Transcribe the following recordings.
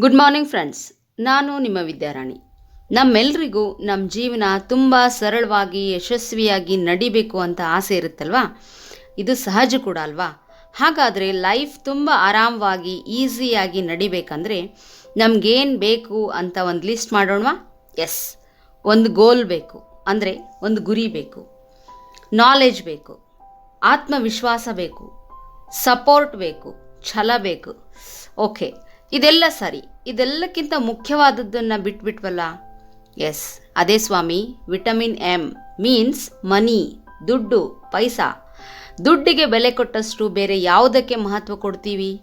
Good morning friends ನಾನು ನಿಮ್ಮ ವಿದ್ಯಾರಾಣಿ. ನಮ್ಮೆಲ್ರಿಗೂ ನಮ್ಮ ಜೀವನ ತುಂಬ ಸರಳವಾಗಿ, ಯಶಸ್ವಿಯಾಗಿ ನಡಿಬೇಕು ಅಂತ ಆಸೆ ಇರುತ್ತಲ್ವಾ? ಇದು ಸಹಜ ಕೂಡ ಅಲ್ವಾ? ಹಾಗಾದರೆ ಲೈಫ್ ತುಂಬ ಆರಾಮವಾಗಿ ಈಸಿಯಾಗಿ ನಡಿಬೇಕಂದ್ರೆ ನಮಗೇನು ಬೇಕು ಅಂತ ಒಂದು ಲಿಸ್ಟ್ ಮಾಡೋಣವಾ? ಎಸ್ ಒಂದು ಗೋಲ್ ಬೇಕು. ಅಂದರೆ ಒಂದು ಗುರಿ ಬೇಕು. ನಾಲೆಜ್ ಬೇಕು. ಆತ್ಮವಿಶ್ವಾಸ ಬೇಕು. ಸಪೋರ್ಟ್ ಬೇಕು. ಛಲ ಬೇಕು. ಓಕೆ ಇದೆಲ್ಲ ಸರಿ. ಇದೆಲ್ಲಕ್ಕಿಂತ ಮುಖ್ಯವಾದದ್ದನ್ನು ಬಿಟ್ಬಿಟ್ವಲ್ಲ? ಎಸ್, ಅದೇ ಸ್ವಾಮಿ. ವಿಟಮಿನ್ ಎಂ ಮೀನ್ಸ್ ಮನಿ, ದುಡ್ಡು, ಪೈಸಾ. ದುಡ್ಡಿಗೆ ಬೆಲೆ ಕೊಟ್ಟಷ್ಟು ಬೇರೆ ಯಾವುದಕ್ಕೆ ಮಹತ್ವ ಕೊಡ್ತೀವಿ?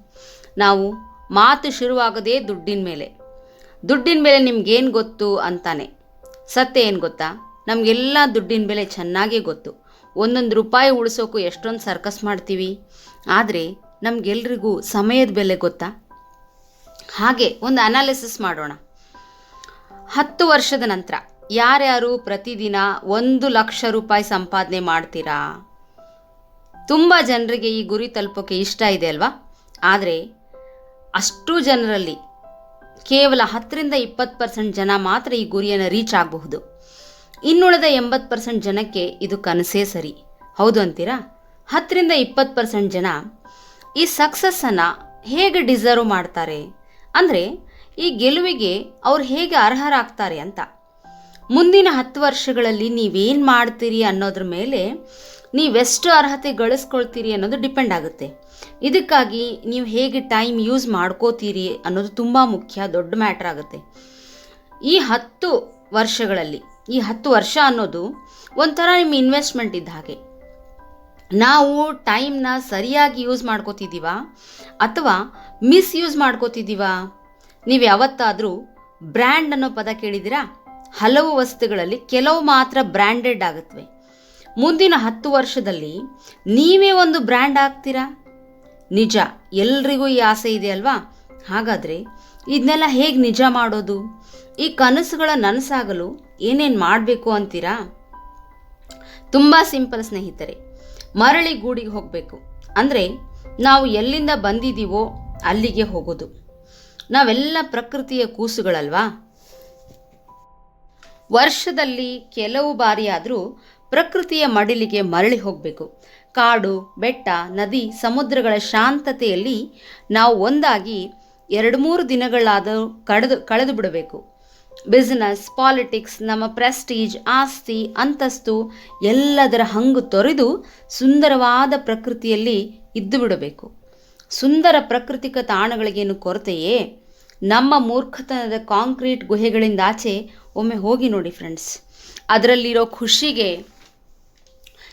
ನಾವು ಮಾತು ಶುರುವಾಗದೇ ದುಡ್ಡಿನ ಮೇಲೆ. ದುಡ್ಡಿನ ಮೇಲೆ ನಿಮ್ಗೇನು ಗೊತ್ತು ಅಂತಾನೆ. ಸತ್ಯ ಏನು ಗೊತ್ತಾ? ನಮಗೆಲ್ಲ ದುಡ್ಡಿನ ಬೆಲೆ ಚೆನ್ನಾಗೇ ಗೊತ್ತು. ಒಂದೊಂದು ರೂಪಾಯಿ ಉಳಿಸೋಕು ಎಷ್ಟೊಂದು ಸರ್ಕಸ್ ಮಾಡ್ತೀವಿ? ಆದರೆ ನಮಗೆಲ್ರಿಗೂ ಸಮಯದ ಬೆಲೆ ಗೊತ್ತಾ? ಹಾಗೆ ಒಂದು ಅನಾಲಿಸಿಸ್ ಮಾಡೋಣ. ಹತ್ತು ವರ್ಷದ ನಂತರ ಯಾರ್ಯಾರು ಪ್ರತಿದಿನ ಒಂದು ಲಕ್ಷ ರೂಪಾಯಿ ಸಂಪಾದನೆ ಮಾಡ್ತೀರಾ? ತುಂಬ ಜನರಿಗೆ ಈ ಗುರಿ ತಲುಪೋಕೆ ಇಷ್ಟ ಇದೆ ಅಲ್ವಾ? ಆದರೆ ಅಷ್ಟು ಜನರಲ್ಲಿ ಕೇವಲ ಹತ್ತರಿಂದ ಇಪ್ಪತ್ತು ಪರ್ಸೆಂಟ್ ಜನ ಮಾತ್ರ ಈ ಗುರಿಯನ್ನು ರೀಚ್ ಆಗಬಹುದು. ಇನ್ನುಳಿದ ಎಂಬತ್ತು ಪರ್ಸೆಂಟ್ ಜನಕ್ಕೆ ಇದು ಕನಸೇ ಸರಿ. ಹೌದು ಅಂತೀರಾ? ಹತ್ತರಿಂದ ಇಪ್ಪತ್ತು ಪರ್ಸೆಂಟ್ ಜನ ಈ ಸಕ್ಸಸ್ಸನ್ನು ಹೇಗೆ ಡಿಸರ್ವ್ ಮಾಡ್ತಾರೆ? ಅಂದರೆ ಈ ಗೆಲುವಿಗೆ ಅವ್ರು ಹೇಗೆ ಅರ್ಹರಾಗ್ತಾರೆ ಅಂತ. ಮುಂದಿನ ಹತ್ತು ವರ್ಷಗಳಲ್ಲಿ ನೀವೇನು ಮಾಡ್ತೀರಿ ಅನ್ನೋದ್ರ ಮೇಲೆ ನೀವೆಷ್ಟು ಅರ್ಹತೆ ಗಳಿಸ್ಕೊಳ್ತೀರಿ ಅನ್ನೋದು ಡಿಪೆಂಡ್ ಆಗುತ್ತೆ. ಇದಕ್ಕಾಗಿ ನೀವು ಹೇಗೆ ಟೈಮ್ ಯೂಸ್ ಮಾಡ್ಕೋತೀರಿ ಅನ್ನೋದು ತುಂಬ ಮುಖ್ಯ, ದೊಡ್ಡ ಮ್ಯಾಟ್ರ್ ಆಗುತ್ತೆ. ಈ ಹತ್ತು ವರ್ಷಗಳಲ್ಲಿ, ಈ ಹತ್ತು ವರ್ಷ ಅನ್ನೋದು ಒಂಥರ ನಿಮ್ಮ ಇನ್ವೆಸ್ಟ್ಮೆಂಟ್ ಇದ್ದ ಹಾಗೆ. ನಾವು ಟೈಮ್ನ ಸರಿಯಾಗಿ ಯೂಸ್ ಮಾಡ್ಕೋತಿದ್ದೀವ? ಅಥವಾ ಮಿಸ್ ಯೂಸ್ ಮಾಡ್ಕೋತಿದ್ದೀವ? ನೀವು ಯಾವತ್ತಾದರೂ ಬ್ರ್ಯಾಂಡ್ ಅನ್ನೋ ಪದ ಕೇಳಿದ್ದೀರಾ? ಹಲವು ವಸ್ತುಗಳಲ್ಲಿ ಕೆಲವು ಮಾತ್ರ ಬ್ರ್ಯಾಂಡೆಡ್ ಆಗುತ್ತವೆ ಮುಂದಿನ ಹತ್ತು ವರ್ಷದಲ್ಲಿ ನೀವೇ ಒಂದು ಬ್ರ್ಯಾಂಡ್ ಆಗ್ತೀರಾ? ನಿಜ, ಎಲ್ರಿಗೂ ಈ ಆಸೆ ಇದೆ ಅಲ್ವಾ? ಹಾಗಾದರೆ ಇದನ್ನೆಲ್ಲ ಹೇಗೆ ನಿಜ ಮಾಡೋದು? ಈ ಕನಸುಗಳ ನನಸಾಗಲು ಏನೇನು ಮಾಡಬೇಕು ಅಂತೀರಾ? ತುಂಬ ಸಿಂಪಲ್ ಸ್ನೇಹಿತರೆ ಮರಳಿ ಗೂಡಿಗೆ ಹೋಗಬೇಕು. ಅಂದರೆ ನಾವು ಎಲ್ಲಿಂದ ಬಂದಿದ್ದೀವೋ ಅಲ್ಲಿಗೆ ಹೋಗೋದು. ನಾವೆಲ್ಲ ಪ್ರಕೃತಿಯ ಕೂಸುಗಳಲ್ವಾ? ವರ್ಷದಲ್ಲಿ ಕೆಲವು ಬಾರಿಯಾದರೂ ಪ್ರಕೃತಿಯ ಮಡಿಲಿಗೆ ಮರಳಿ ಹೋಗಬೇಕು. ಕಾಡು, ಬೆಟ್ಟ, ನದಿ, ಸಮುದ್ರಗಳ ಶಾಂತತೆಯಲ್ಲಿ ನಾವು ಒಂದಾಗಿ ಎರಡು ಮೂರು ದಿನಗಳಾದರೂ ಕಳೆದು ಕಳೆದು ಬಿಡಬೇಕು ಬಿಸ್ನೆಸ್ ಪಾಲಿಟಿಕ್ಸ್ ನಮ್ಮ ಪ್ರೆಸ್ಟೀಜ್ ಆಸ್ತಿ, ಅಂತಸ್ತು ಎಲ್ಲದರ ಹಂಗು ತೊರೆದು ಸುಂದರವಾದ ಪ್ರಕೃತಿಯಲ್ಲಿ ಇದ್ದು ಬಿಡಬೇಕು. ಸುಂದರ ಪ್ರಾಕೃತಿಕ ತಾಣಗಳಿಗೇನು ಕೊರತೆಯೇ? ನಮ್ಮ ಮೂರ್ಖತನದ ಕಾಂಕ್ರೀಟ್ ಗುಹೆಗಳಿಂದ ಆಚೆ ಒಮ್ಮೆ ಹೋಗಿ ನೋಡಿ ಫ್ರೆಂಡ್ಸ್ ಅದರಲ್ಲಿರೋ ಖುಷಿಗೆ,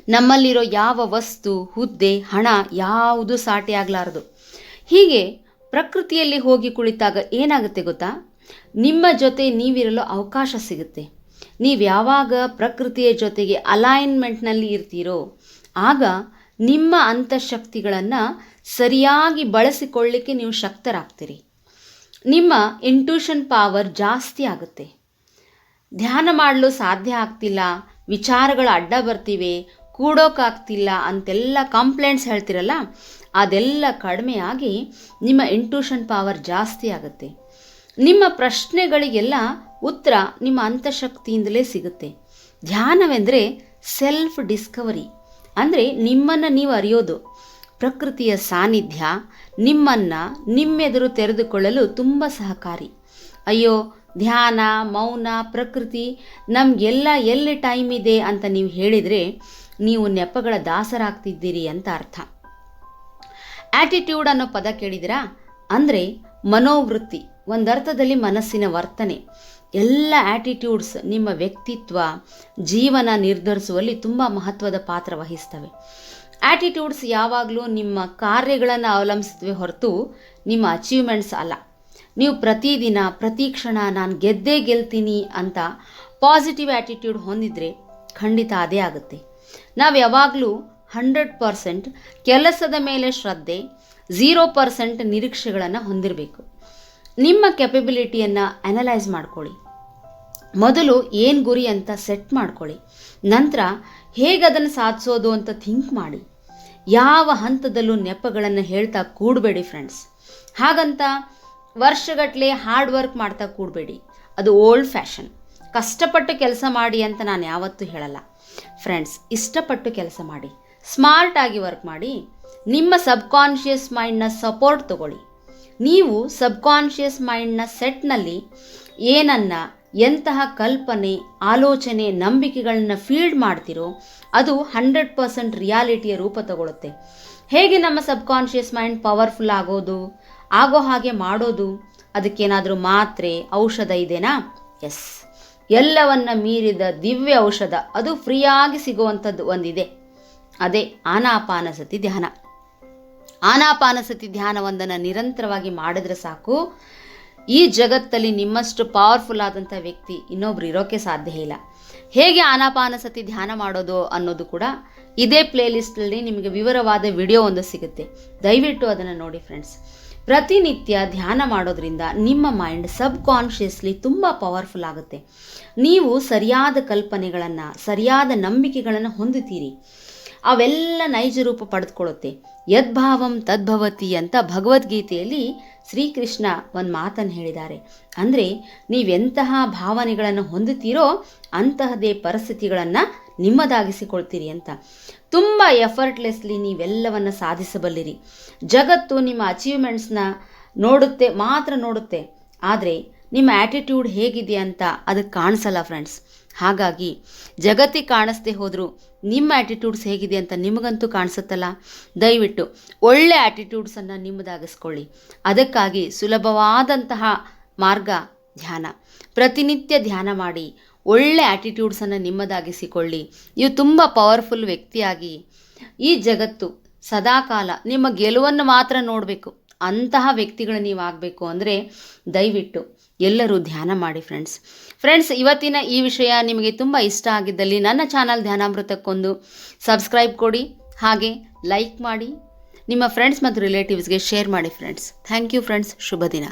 ನಮ್ಮಲ್ಲಿರೋ ಯಾವ ವಸ್ತು, ಹುದ್ದೆ, ಹಣ ಯಾವುದು ಸಾಟಿ ಆಗಲಾರದು. ಹೀಗೆ ಪ್ರಕೃತಿಯಲ್ಲಿ ಹೋಗಿ ಕುಳಿತಾಗ ಏನಾಗುತ್ತೆ ಗೊತ್ತಾ? ನಿಮ್ಮ ಜೊತೆ ನೀವಿರಲು ಅವಕಾಶ ಸಿಗುತ್ತೆ. ನೀವು ಯಾವಾಗ ಪ್ರಕೃತಿಯ ಜೊತೆಗೆ ಅಲೈನ್ಮೆಂಟ್ನಲ್ಲಿ ಇರ್ತೀರೋ, ಆಗ ನಿಮ್ಮ ಅಂತಃಶಕ್ತಿಗಳನ್ನು ಸರಿಯಾಗಿ ಬಳಸಿಕೊಳ್ಳಿಕ್ಕೆ ನೀವು ಶಕ್ತರಾಗ್ತೀರಿ. ನಿಮ್ಮ ಇಂಟ್ಯೂಷನ್ ಪವರ್ ಜಾಸ್ತಿ ಆಗುತ್ತೆ. ಧ್ಯಾನ ಮಾಡಲು ಸಾಧ್ಯ ಆಗ್ತಿಲ್ಲ, ವಿಚಾರಗಳು ಅಡ್ಡ ಬರ್ತಿವೆ ಕೂಡೋಕ್ಕಾಗ್ತಿಲ್ಲ ಅಂತೆಲ್ಲ ಕಂಪ್ಲೇಂಟ್ಸ್ ಹೇಳ್ತಿರಲ್ಲ, ಅದೆಲ್ಲ ಕಡಿಮೆಯಾಗಿ ನಿಮ್ಮ ಇಂಟ್ಯೂಷನ್ ಪವರ್ ಜಾಸ್ತಿ ಆಗುತ್ತೆ. ನಿಮ್ಮ ಪ್ರಶ್ನೆಗಳಿಗೆಲ್ಲ ಉತ್ತರ ನಿಮ್ಮ ಅಂತಃಶಕ್ತಿಯಿಂದಲೇ ಸಿಗುತ್ತೆ. ಧ್ಯಾನವೆಂದರೆ ಸೆಲ್ಫ್ ಡಿಸ್ಕವರಿ ಅಂದರೆ ನಿಮ್ಮನ್ನು ನೀವು ಅರಿಯೋದು. ಪ್ರಕೃತಿಯ ಸಾನ್ನಿಧ್ಯ, ನಿಮ್ಮನ್ನು, ನಿಮ್ಮೆದುರು ತೆರೆದುಕೊಳ್ಳಲು ತುಂಬ ಸಹಕಾರಿ. ಅಯ್ಯೋ, ಧ್ಯಾನ, ಮೌನ, ಪ್ರಕೃತಿ ನಮಗೆಲ್ಲ ಎಲ್ಲಿ ಟೈಮ್ ಇದೆ ಅಂತ ನೀವು ಹೇಳಿದರೆ ನೀವು ನೆಪಗಳ ದಾಸರಾಗ್ತಿದ್ದೀರಿ ಅಂತ ಅರ್ಥ. ಆ್ಯಟಿಟ್ಯೂಡ್ ಅನ್ನೋ ಪದ ಕೇಳಿದಿರಾ ಅಂದರೆ ಮನೋವೃತ್ತಿ. ಒಂದರ್ಥದಲ್ಲಿ ಮನಸ್ಸಿನ ವರ್ತನೆ. ಎಲ್ಲ ಆ್ಯಟಿಟ್ಯೂಡ್ಸ್ ನಿಮ್ಮ ವ್ಯಕ್ತಿತ್ವ, ಜೀವನ ನಿರ್ಧರಿಸುವಲ್ಲಿ ತುಂಬ ಮಹತ್ವದ ಪಾತ್ರ ವಹಿಸ್ತವೆ. ಆ್ಯಟಿಟ್ಯೂಡ್ಸ್ ಯಾವಾಗಲೂ ನಿಮ್ಮ ಕಾರ್ಯಗಳನ್ನು ಅವಲಂಬಿಸಿದ್ವಿ ಹೊರತು ನಿಮ್ಮ ಅಚೀವ್ಮೆಂಟ್ಸ್ ಅಲ್ಲ. ನೀವು ಪ್ರತಿದಿನ, ಪ್ರತಿ ಕ್ಷಣ ನಾನು ಗೆದ್ದೇ ಗೆಲ್ತೀನಿ ಅಂತ ಪಾಸಿಟಿವ್ ಆ್ಯಟಿಟ್ಯೂಡ್ ಹೊಂದಿದರೆ ಖಂಡಿತ ಅದೇ ಆಗುತ್ತೆ. ನಾವು ಯಾವಾಗಲೂ ಹಂಡ್ರೆಡ್ ಪರ್ಸೆಂಟ್ ಕೆಲಸದ ಮೇಲೆ ಶ್ರದ್ಧೆ ಝೀರೋ ಪರ್ಸೆಂಟ್ ನಿರೀಕ್ಷೆಗಳನ್ನು ಹೊಂದಿರಬೇಕು. ನಿಮ್ಮ ಕೆಪಬಿಲಿಟಿಯನ್ನು ಅನಲೈಸ್ ಮಾಡ್ಕೊಳ್ಳಿ. ಮೊದಲು ಏನು ಗುರಿ ಅಂತ ಸೆಟ್ ಮಾಡ್ಕೊಳ್ಳಿ. ನಂತರ ಹೇಗೆ ಅದನ್ನು ಸಾಧಿಸೋದು ಅಂತ ಥಿಂಕ್ ಮಾಡಿ. ಯಾವ ಹಂತದಲ್ಲೂ ನೆಪಗಳನ್ನು ಹೇಳ್ತಾ ಕೂಡಬೇಡಿ ಫ್ರೆಂಡ್ಸ್ ಹಾಗಂತ ವರ್ಷಗಟ್ಟಲೆ ಹಾರ್ಡ್ ವರ್ಕ್ ಮಾಡ್ತಾ ಕೂಡಬೇಡಿ. ಅದು ಓಲ್ಡ್ ಫ್ಯಾಷನ್ ಕಷ್ಟಪಟ್ಟು ಕೆಲಸ ಮಾಡಿ ಅಂತ ನಾನು ಯಾವತ್ತೂ ಹೇಳಲ್ಲ. ಫ್ರೆಂಡ್ಸ್ ಇಷ್ಟಪಟ್ಟು ಕೆಲಸ ಮಾಡಿ. ಸ್ಮಾರ್ಟಾಗಿ ವರ್ಕ್ ಮಾಡಿ. ನಿಮ್ಮ ಸಬ್ಕಾನ್ಷಿಯಸ್ ಮೈಂಡ್ನ ಸಪೋರ್ಟ್ ತಗೊಳ್ಳಿ. ನೀವು ಸಬ್ಕಾನ್ಷಿಯಸ್ ಮೈಂಡ್ನ ಸೆಟ್ನಲ್ಲಿ ಏನನ್ನ, ಎಂತಹ ಕಲ್ಪನೆ, ಆಲೋಚನೆ, ನಂಬಿಕೆಗಳನ್ನ ಫೀಲ್ಡ್ ಮಾಡ್ತಿರೋ ಅದು ಹಂಡ್ರೆಡ್ ಪರ್ಸೆಂಟ್ ರಿಯಾಲಿಟಿಯ ರೂಪ ತಗೊಳುತ್ತೆ. ಹೇಗೆ ನಮ್ಮ ಸಬ್ಕಾನ್ಷಿಯಸ್ ಮೈಂಡ್ ಪವರ್ಫುಲ್ ಆಗೋದು, ಆಗೋ ಹಾಗೆ ಮಾಡೋದು, ಅದಕ್ಕೇನಾದರೂ ಮಾತ್ರೆ, ಔಷಧ ಇದೆನಾ? ಎಸ್. ಎಲ್ಲವನ್ನ ಮೀರಿದ ದಿವ್ಯ ಔಷಧ, ಅದು ಫ್ರೀಯಾಗಿ ಸಿಗುವಂಥದ್ದು ಒಂದಿದೆ. ಅದೇ ಆನಾಪಾನಸತಿ ಧ್ಯಾನ. ಆನಾಪಾನಸತಿ ಧ್ಯಾನವೊಂದನ್ನು ನಿರಂತರವಾಗಿ ಮಾಡಿದ್ರೆ ಸಾಕು. ಈ ಜಗತ್ತಲ್ಲಿ ನಿಮ್ಮಷ್ಟು ಪವರ್ಫುಲ್ ಆದಂಥ ವ್ಯಕ್ತಿ ಇನ್ನೊಬ್ರು ಇರೋಕ್ಕೆ ಸಾಧ್ಯ ಇಲ್ಲ. ಹೇಗೆ ಆನಾಪಾನಸತಿ ಧ್ಯಾನ ಮಾಡೋದು ಅನ್ನೋದು ಕೂಡ ಇದೇ ಪ್ಲೇಲಿಸ್ಟಲ್ಲಿ ನಿಮಗೆ ವಿವರವಾದ ವಿಡಿಯೋ ಒಂದು ಸಿಗುತ್ತೆ. ದಯವಿಟ್ಟು ಅದನ್ನು ನೋಡಿ ಫ್ರೆಂಡ್ಸ್ ಪ್ರತಿನಿತ್ಯ ಧ್ಯಾನ ಮಾಡೋದ್ರಿಂದ ನಿಮ್ಮ ಮೈಂಡ್ ಸಬ್ ಕಾನ್ಷಿಯಸ್ಲಿ ತುಂಬ ಪವರ್ಫುಲ್ ಆಗುತ್ತೆ. ನೀವು ಸರಿಯಾದ ಕಲ್ಪನೆಗಳನ್ನು, ಸರಿಯಾದ ನಂಬಿಕೆಗಳನ್ನು ಹೊಂದುತ್ತೀರಿ. ಅವೆಲ್ಲ ನೈಜ ರೂಪ ಪಡೆದುಕೊಳ್ಳುತ್ತೆ. ಯದ್ಭಾವಂ ತದ್ಭವತಿ ಅಂತ ಭಗವದ್ಗೀತೆಯಲ್ಲಿ ಶ್ರೀಕೃಷ್ಣ ಒಂದು ಮಾತನ್ನು ಹೇಳಿದ್ದಾರೆ. ಅಂದರೆ ನೀವೆಂತಹ ಭಾವನೆಗಳನ್ನು ಹೊಂದುತ್ತೀರೋ ಅಂತಹದೇ ಪರಿಸ್ಥಿತಿಗಳನ್ನು ನಿಮ್ಮದಾಗಿಸಿಕೊಳ್ತೀರಿ ಅಂತ. ತುಂಬ ಎಫರ್ಟ್ಲೆಸ್ಲಿ ನೀವೆಲ್ಲವನ್ನ ಸಾಧಿಸಬಲ್ಲಿರಿ. ಜಗತ್ತು ನಿಮ್ಮ ಅಚೀವ್ಮೆಂಟ್ಸ್ನ ನೋಡುತ್ತೆ, ಮಾತ್ರ ನೋಡುತ್ತೆ. ಆದರೆ ನಿಮ್ಮ ಆ್ಯಟಿಟ್ಯೂಡ್ ಹೇಗಿದೆ ಅಂತ ಅದಕ್ಕೆ ಕಾಣಿಸಲ್ಲ ಫ್ರೆಂಡ್ಸ್ ಹಾಗಾಗಿ ಜಗತ್ತಿಗೆ ಕಾಣಿಸ್ದೆ ಹೋದರೂ ನಿಮ್ಮ ಆ್ಯಟಿಟ್ಯೂಡ್ಸ್ ಹೇಗಿದೆ ಅಂತ ನಿಮಗಂತೂ ಕಾಣಿಸುತ್ತಲ್ಲ? ದಯವಿಟ್ಟು ಒಳ್ಳೆ ಆ್ಯಟಿಟ್ಯೂಡ್ಸನ್ನು ನಿಮ್ಮದಾಗಿಸ್ಕೊಳ್ಳಿ. ಅದಕ್ಕಾಗಿ ಸುಲಭವಾದಂತಹ ಮಾರ್ಗ ಧ್ಯಾನ. ಪ್ರತಿನಿತ್ಯ ಧ್ಯಾನ ಮಾಡಿ ಒಳ್ಳೆ ಆ್ಯಟಿಟ್ಯೂಡ್ಸನ್ನು ನಿಮ್ಮದಾಗಿಸಿಕೊಳ್ಳಿ. ನೀವು ತುಂಬ ಪವರ್ಫುಲ್ ವ್ಯಕ್ತಿಯಾಗಿ ಈ ಜಗತ್ತು ಸದಾಕಾಲ ನಿಮ್ಮ ಗೆಲುವನ್ನು ಮಾತ್ರ ನೋಡಬೇಕು. ಅಂತಹ ವ್ಯಕ್ತಿಗಳು ನೀವು ಆಗಬೇಕು ಅಂದರೆ ದಯವಿಟ್ಟು ಎಲ್ಲರೂ ಧ್ಯಾನ ಮಾಡಿ ಫ್ರೆಂಡ್ಸ್ ಫ್ರೆಂಡ್ಸ್ ಇವತ್ತಿನ ಈ ವಿಷಯ ನಿಮಗೆ ತುಂಬ ಇಷ್ಟ ಆಗಿದ್ದಲ್ಲಿ ನನ್ನ ಚಾನಲ್ ಧ್ಯಾನಾಮೃತಕ್ಕೊಂದು ಸಬ್ಸ್ಕ್ರೈಬ್ ಕೊಡಿ, ಹಾಗೆ ಲೈಕ್ ಮಾಡಿ, ನಿಮ್ಮ ಫ್ರೆಂಡ್ಸ್ ಮತ್ತು ರಿಲೇಟಿವ್ಸ್ಗೆ ಶೇರ್ ಮಾಡಿ ಫ್ರೆಂಡ್ಸ್ ಥ್ಯಾಂಕ್ ಯು ಫ್ರೆಂಡ್ಸ್ ಶುಭ ದಿನ